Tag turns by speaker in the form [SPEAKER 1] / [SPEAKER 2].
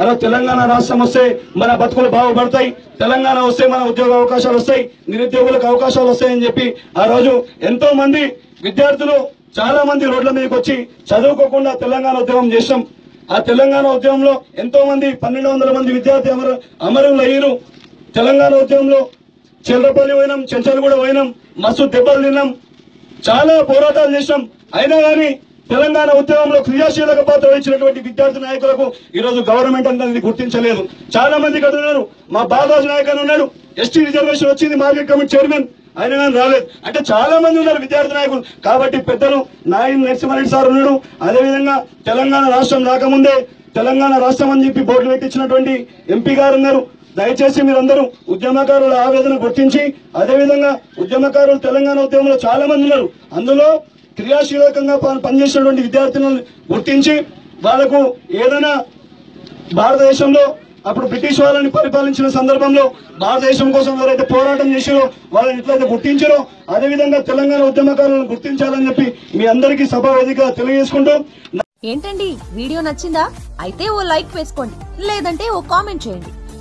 [SPEAKER 1] అలా తెలంగాణ రాష్ట్రం వస్తే మన బతుకులు బాగుపడతాయి. తెలంగాణ వస్తే మన ఉద్యోగ అవకాశాలు వస్తాయి. నిరుద్యోగులకు అవకాశాలు వస్తాయని చెప్పి ఆ రోజు ఎంతో మంది విద్యార్థులు చాలా మంది రోడ్ల మీదకి వచ్చి చదువుకోకుండా తెలంగాణ ఉద్యమం చేశాం. ఆ తెలంగాణ ఉద్యమంలో ఎంతో మంది పన్నెండు వందల మంది విద్యార్థి అమర అమరులు అయ్యారు. తెలంగాణ ఉద్యమంలో చిల్లపల్లి పోయినాం చెంచాలు కూడా పోయినాం. మస్తు దెబ్బలు తిన్నాం. చాలా పోరాటాలు చేశాం. అయినా కానీ తెలంగాణ ఉద్యమంలో క్రియాశీలక పాత్ర వహించినటువంటి విద్యార్థి నాయకులకు ఈరోజు గవర్నమెంట్ అనేది గుర్తించలేదు. చాలా మంది ఇక్కడ మా బాలరాజు నాయక్ అని ఉన్నాడు. ఎస్టీ రిజర్వేషన్ వచ్చింది మార్కెట్ కమిటీ చైర్మన్. ఆయన కానీ రాలేదు. అంటే చాలా మంది ఉన్నారు విద్యార్థి నాయకులు. కాబట్టి పెద్దలు నాయన్ నరసింహారెడ్డి సార్ ఉన్నాడు. అదేవిధంగా తెలంగాణ రాష్ట్రం రాకముందే తెలంగాణ రాష్ట్రం అని చెప్పి బోర్డు పెట్టించినటువంటి ఎంపీ గారు ఉన్నారు. దయచేసి మీరందరూ ఉద్యమకారుల ఆవేదన గుర్తించి అదేవిధంగా ఉద్యమకారులు తెలంగాణ ఉద్యమంలో చాలా మంది ఉన్నారు. అందులో క్రియాశీలకంగా పనిచేసినటువంటి విద్యార్థులను గుర్తించి వాళ్ళకు ఏదైనా భారతదేశంలో అప్పుడు బ్రిటిష్ వాళ్ళని పరిపాలించిన సందర్భంలో భారతదేశం కోసం ఎవరైతే పోరాటం చేసిరో వాళ్ళని ఎట్లయితే గుర్తించారో అదేవిధంగా తెలంగాణ ఉద్యమకారులను గుర్తించాలని చెప్పి మీ అందరికీ సభావేదిగా తెలియజేసుకుంటూ
[SPEAKER 2] ఏంటండి? వీడియో నచ్చిందా? అయితే ఓ లైక్ వేసుకోండి. లేదంటే ఓ కామెంట్ చేయండి.